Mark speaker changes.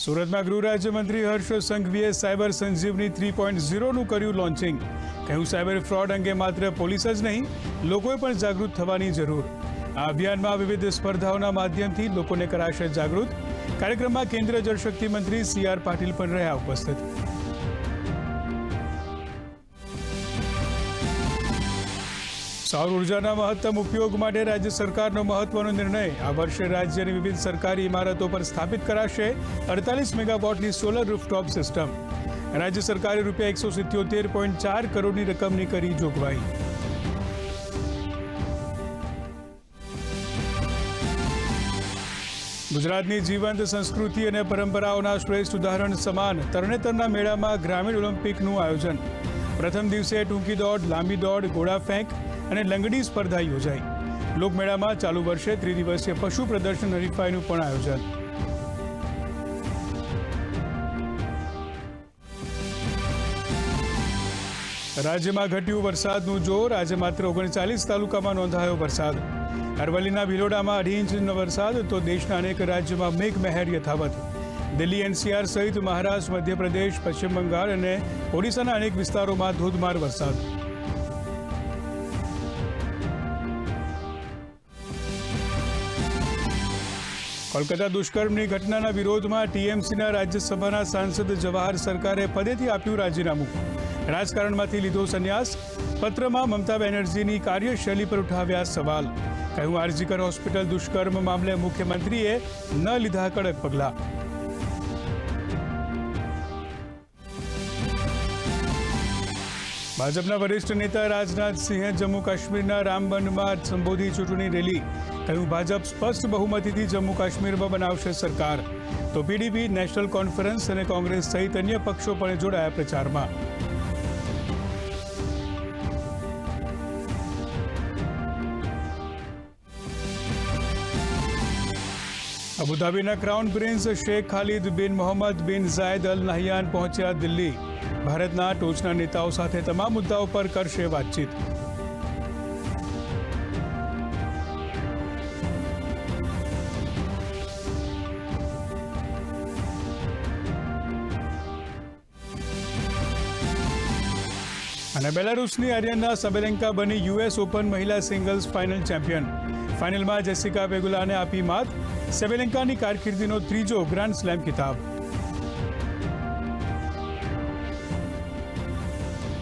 Speaker 1: સુરતમાં ગૃહ રાજ્યમંત્રી હર્ષ સંઘવીએ સાયબર સંજીવની થ્રી પોઈન્ટ ઝીરોનું કર્યું લોન્ચિંગ. કહ્યું, સાયબર ફ્રોડ અંગે માત્ર પોલીસ જ નહીં, લોકોએ પણ જાગૃત થવાની જરૂર. આ અભિયાનમાં વિવિધ સ્પર્ધાઓના માધ્યમથી લોકોને કરાશે જાગૃત. કાર્યક્રમમાં કેન્દ્રીય જળશક્તિ મંત્રી સી આર પાટીલ પણ રહ્યા ઉપસ્થિત. સૌર ઉર્જાના મહત્તમ ઉપયોગ માટે રાજ્ય સરકારનો મહત્વનો નિર્ણય. આ વર્ષે રાજ્યની વિવિધ સરકારી ઇમારતો પર સ્થાપિત કરાશે અડતાલીસ મેગાવોટની સોલર રૂફટોપ સિસ્ટમ. રાજ્ય સરકારે રૂપિયા એકસો સિત્યોતેર પોઈન્ટ ચાર કરોડની રકમની કરી જોગવાઈ. ગુજરાતની જીવંત સંસ્કૃતિ અને પરંપરાઓના શ્રેષ્ઠ ઉદાહરણ સમાન તરણેતરના મેળામાં ગ્રામીણ ઓલિમ્પિકનું આયોજન. પ્રથમ દિવસે ટૂંકી દોડ, લાંબી દોડ, ઘોડા ફેંક અને લંગડી સ્પર્ધા યોજાઈ. લોકમેળામાં ચાલુ વર્ષે ત્રિદિવસીય પશુ પ્રદર્શન હરીફાઈનું પણ આયોજન. રાજ્યમાં ઘટ્યું વરસાદનું જોર, આજે માત્ર ઓગણચાલીસ તાલુકામાં નોંધાયો વરસાદ. અરવલ્લીના ભિલોડામાં અઢી ઇંચનો વરસાદ, તો દેશના અનેક રાજ્યોમાં મેઘમહેર યથાવત. દિલ્હી એનસીઆર સહિત મહારાષ્ટ્ર, મધ્યપ્રદેશ, પશ્ચિમ બંગાળ અને ઓડિશાના અનેક વિસ્તારોમાં ધોધમાર વરસાદ. કોલકાતા દુષ્કર્મની ઘટનાના વિરોધમાં ટીએમસીના રાજ્યસભાના સાંસદ જવાહર સરકારે પદેથી આપ્યું રાજીનામું. રાજકારણમાંથી લીધો સંન્યાસ. પત્રમાં મમતા બેનર્જીની કાર્યશૈલી પર ઉઠાવ્યા સવાલ. કહ્યું, આરજીકર હોસ્પિટલ દુષ્કર્મ મામલે મુખ્યમંત્રીએ ન લીધા કડક પગલાં. ભાજપના વરિષ્ઠ નેતા રાજનાથસિંહે જમ્મુ કાશ્મીરના રામબનમાં સંબોધી ચૂંટણી રેલી. કહ્યું, ભાજપ સ્પષ્ટ બહુમતીથી જમ્મુ કાશ્મીરમાં બનાવશે સરકાર. તો પીડીપી, નેશનલ કોન્ફરન્સ અને કોંગ્રેસ સહિત અન્ય પક્ષો પણ જોડાયા પ્રચારમાં. અબુધાબીના crown prince Sheikh Khalid bin Mohammed bin Zayed Al Nahyan પહોંચ્યા દિલ્હી. ભારતના ટોચના નેતાઓ સાથે તમામ મુદ્દાઓ પર કરશે વાતચીત. અને બેલારુસની આર્યના સબેલેન્કા બની યુએસ ઓપન મહિલા સિંગલ્સ ફાઇનલ ચેમ્પિયન. ફાઇનલમાં જેસિકા વેગુલાને આપી માત. સેબેલેન્કાની કારકિર્દીનો ત્રીજો ગ્રાન્ડ સ્લેમ ખિતાબ.